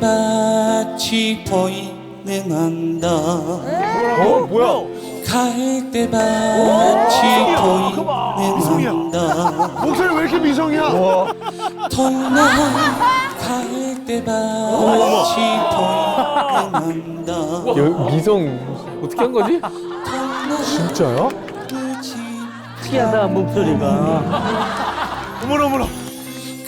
갈대밭이 보이는 언덕 어? 뭐야? 갈대밭이 보이는 언덕 목소리 왜 이렇게 미성이야? 통나 갈대밭이 보이는 언덕 여, 미성 어떻게 한 거지? 진짜요? 특이하다 목소리가. 어머나 어머나.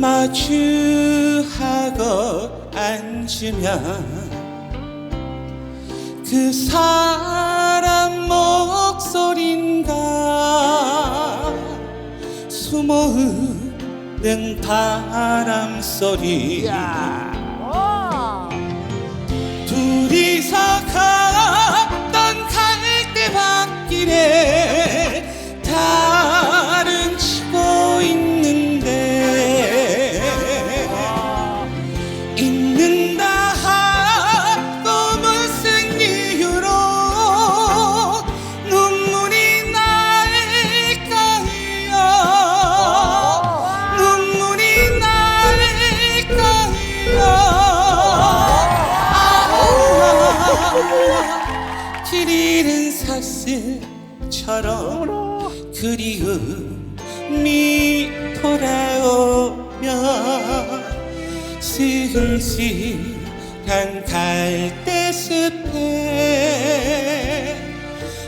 마주하고 앉으면 그 사람 목소린가? 숨어있는 바람 소리. 둘 날까요 길 잃은 사슴처럼 그리움이 돌아오면 쓸쓸한 갈대숲에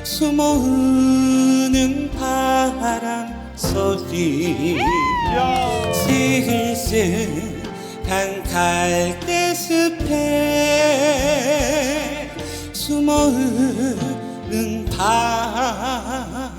숨어오는 바람 소리 쓸쓸한 갈대숲에 숨어오는 바람